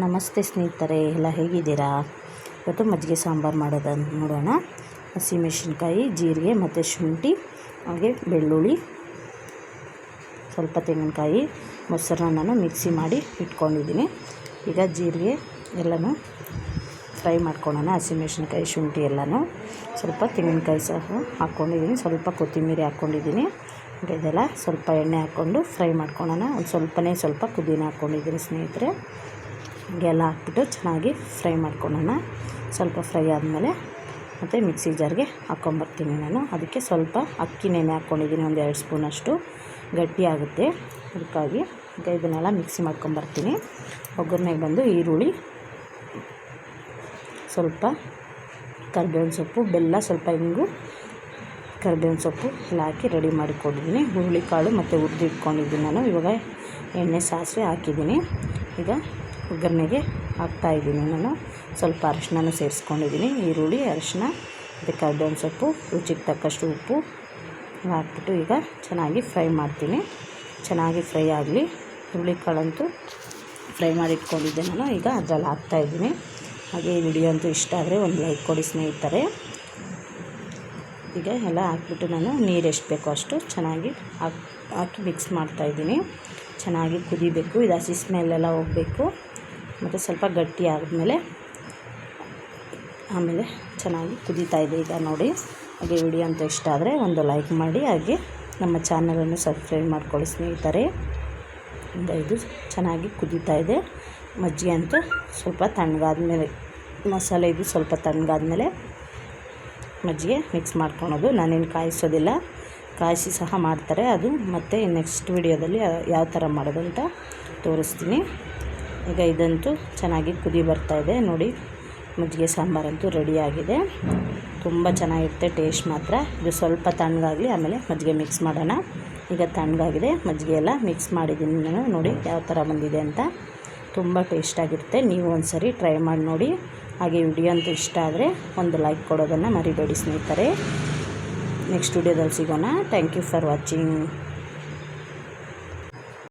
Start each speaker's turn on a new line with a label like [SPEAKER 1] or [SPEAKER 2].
[SPEAKER 1] ನಮಸ್ತೆ ಸ್ನೇಹಿತರೆ, ಎಲ್ಲ ಹೇಗಿದ್ದೀರಾ? ಇವತ್ತು ಮಜ್ಜಿಗೆ ಸಾಂಬಾರು ಮಾಡೋದನ್ನು ನೋಡೋಣ. ಹಸಿಮೆಣಸಿನ್ಕಾಯಿ ಜೀರಿಗೆ ಮತ್ತು ಶುಂಠಿ, ಹಾಗೆ ಬೆಳ್ಳುಳ್ಳಿ, ಸ್ವಲ್ಪ ತೆಂಗಿನಕಾಯಿ, ಮೊಸರನ್ನ ಮಿಕ್ಸಿ ಮಾಡಿ ಇಟ್ಕೊಂಡಿದ್ದೀನಿ. ಈಗ ಜೀರಿಗೆ ಎಲ್ಲನೂ ಫ್ರೈ ಮಾಡ್ಕೊಳ್ಳೋಣ. ಹಸಿಮೆಣಸಿನ್ಕಾಯಿ ಶುಂಠಿ ಎಲ್ಲನೂ. ಸ್ವಲ್ಪ ತೆಂಗಿನಕಾಯಿ ಸಹ ಹಾಕ್ಕೊಂಡಿದ್ದೀನಿ. ಸ್ವಲ್ಪ ಕೊತ್ತಂಬರಿ ಹಾಕ್ಕೊಂಡಿದ್ದೀನಿ. ಇದೆಲ್ಲ ಸ್ವಲ್ಪ ಎಣ್ಣೆ ಹಾಕ್ಕೊಂಡು ಫ್ರೈ ಮಾಡ್ಕೊಳ್ಳೋಣ. ಒಂದು ಸ್ವಲ್ಪನೇ ಸ್ವಲ್ಪ ಪುದೀನ ಹಾಕ್ಕೊಂಡಿದ್ದೀನಿ ಸ್ನೇಹಿತರೆ. ಹೀಗೆಲ್ಲ ಹಾಕ್ಬಿಟ್ಟು ಚೆನ್ನಾಗಿ ಫ್ರೈ ಮಾಡ್ಕೊಳ್ಳೋಣ. ಸ್ವಲ್ಪ ಫ್ರೈ ಆದಮೇಲೆ ಮತ್ತು ಮಿಕ್ಸಿ ಜಾರ್ಗೆ ಹಾಕ್ಕೊಂಬರ್ತೀನಿ ನಾನು. ಅದಕ್ಕೆ ಸ್ವಲ್ಪ ಅಕ್ಕಿ ನೆನೆ ಹಾಕ್ಕೊಂಡಿದ್ದೀನಿ, ಒಂದು ಎರಡು ಸ್ಪೂನಷ್ಟು ಗಟ್ಟಿ ಆಗುತ್ತೆ. ಅದಕ್ಕಾಗಿ ಈಗ ಇದನ್ನೆಲ್ಲ ಮಿಕ್ಸಿ ಮಾಡ್ಕೊಂಬರ್ತೀನಿ. ಒಗ್ಗರಣೆಗೆ ಬಂದು ಈರುಳ್ಳಿ, ಸ್ವಲ್ಪ ಕರ್ಬೇವಿನ ಸೊಪ್ಪು, ಬೆಲ್ಲ ಸ್ವಲ್ಪ ಹಿಂಗು ಕರ್ಬೇವಿನ ಸೊಪ್ಪು ಎಲ್ಲ ಹಾಕಿ ರೆಡಿ ಮಾಡಿಕೊಂಡಿದ್ದೀನಿ. ಹುರುಳಿಕಾಳು ಮತ್ತು ಹುರಿದು ನಾನು. ಇವಾಗ ಎಣ್ಣೆ ಸಾಸಿವೆ ಹಾಕಿದ್ದೀನಿ. ಈಗ ಒಗ್ಗರಣೆಗೆ ಹಾಕ್ತಾಯಿದ್ದೀನಿ ನಾನು. ಸ್ವಲ್ಪ ಅರಿಶಿನ ಸೇರಿಸ್ಕೊಂಡಿದ್ದೀನಿ, ಈರುಳ್ಳಿ ಅರಿಶಿನ ಅದಕ್ಕೆ ಒಂದು ಸೊಪ್ಪು, ರುಚಿಗೆ ತಕ್ಕಷ್ಟು ಉಪ್ಪು ಹಾಕ್ಬಿಟ್ಟು ಈಗ ಚೆನ್ನಾಗಿ ಫ್ರೈ ಮಾಡ್ತೀನಿ. ಚೆನ್ನಾಗಿ ಫ್ರೈ ಆಗಲಿ. ಹುರುಳಿಕಾಳಂತೂ ಫ್ರೈ ಮಾಡಿ ಇಟ್ಕೊಂಡಿದ್ದೆ ನಾನು. ಈಗ ಅದರಲ್ಲಿ ಹಾಕ್ತಾಯಿದ್ದೀನಿ ಹಾಗೆ ಈ ವಿಡಿಯೋ ಅಂತೂ ಇಷ್ಟ ಆದರೆ ಒಂದು ಲೈಕ್ ಕೊಡಿ ಸ್ನೇಹಿತರೆ. ಈಗ ಎಲ್ಲ ಹಾಕ್ಬಿಟ್ಟು ನಾನು ನೀರು ಎಷ್ಟು ಬೇಕೋ ಅಷ್ಟು ಚೆನ್ನಾಗಿ ಹಾಕಿ ಹಾಕಿ ಮಿಕ್ಸ್ ಮಾಡ್ತಾಯಿದ್ದೀನಿ ಚೆನ್ನಾಗಿ ಕುದಿಬೇಕು. ಇದು ಹಸಿ ಸ್ಮೆಲ್ಲೆಲ್ಲ ಹೋಗಬೇಕು. ಮತ್ತು ಸ್ವಲ್ಪ ಗಟ್ಟಿ ಆದಮೇಲೆ ಆಮೇಲೆ ಚೆನ್ನಾಗಿ ಕುದೀತಾ ಇದೆ ಈಗ ನೋಡಿ. ಹಾಗೆ ವಿಡಿಯೋ ಅಂತ ಇಷ್ಟ ಆದರೆ ಒಂದು ಲೈಕ್ ಮಾಡಿ, ಹಾಗೆ ನಮ್ಮ ಚಾನಲನ್ನು ಸಬ್ಸ್ಕ್ರೈಬ್ ಮಾಡ್ಕೊಳ್ಳಿ ಸ್ನೇಹಿತರೆ. ಈಗ ಇದು ಚೆನ್ನಾಗಿ ಕುದೀತಾ ಇದೆ. ಮಜ್ಜಿಗೆ ಅಂತೂ ಸ್ವಲ್ಪ ತಣ್ಣಗಾದ್ಮೇಲೆ, ಮಸಾಲೆ ಇದು ಸ್ವಲ್ಪ ತಣ್ಣಗಾದ್ಮೇಲೆ ಮಜ್ಜಿಗೆ ಮಿಕ್ಸ್ ಮಾಡ್ಕೊಳೋದು. ನಾನೇನು ಕಾಯಿಸೋದಿಲ್ಲ. ಕಾಯಿಸಿ ಸಹ ಮಾಡ್ತಾರೆ. ಅದು ಮತ್ತು ನೆಕ್ಸ್ಟ್ ವಿಡಿಯೋದಲ್ಲಿ ಯಾವ ಥರ ಮಾಡೋದಂತ ತೋರಿಸ್ತೀನಿ. ಈಗ ಇದಂತೂ ಚೆನ್ನಾಗಿ ಕುದಿ ಬರ್ತಾ ಇದೆ. ನೋಡಿ, ಮಜ್ಜಿಗೆ ಸಾಂಬಾರಂತೂ ರೆಡಿಯಾಗಿದೆ ತುಂಬ ಚೆನ್ನಾಗಿರುತ್ತೆ ಟೇಸ್ಟ್ ಮಾತ್ರ. ಇದು ಸ್ವಲ್ಪ ತಣ್ಣಗಾಗಲಿ ಆಮೇಲೆ ಮಜ್ಜಿಗೆ ಮಿಕ್ಸ್ ಮಾಡೋಣ. ಈಗ ತಣ್ಣಗಾಗಿದೆ. ಮಜ್ಜಿಗೆ ಎಲ್ಲ ಮಿಕ್ಸ್ ಮಾಡಿದ್ದೀನಿ ನಾನು. ನೋಡಿ, ಯಾವ ಥರ ಬಂದಿದೆ ಅಂತ. ತುಂಬ ಟೇಸ್ಟಾಗಿರುತ್ತೆ ನೀವು ಒಂದು ಸರಿ ಟ್ರೈ ಮಾಡಿ ನೋಡಿ. ಹಾಗೆ ವಿಡಿಯೋ ಅಂತೂ ಇಷ್ಟ ಆದರೆ ಒಂದು ಲೈಕ್ ಕೊಡೋದನ್ನು ಮರಿಬೇಡಿ ಸ್ನೇಹಿತರೆ. ನೆಕ್ಸ್ಟ್ ವಿಡಿಯೋದಲ್ಲಿ ಸಿಗೋಣ. Thank you for watching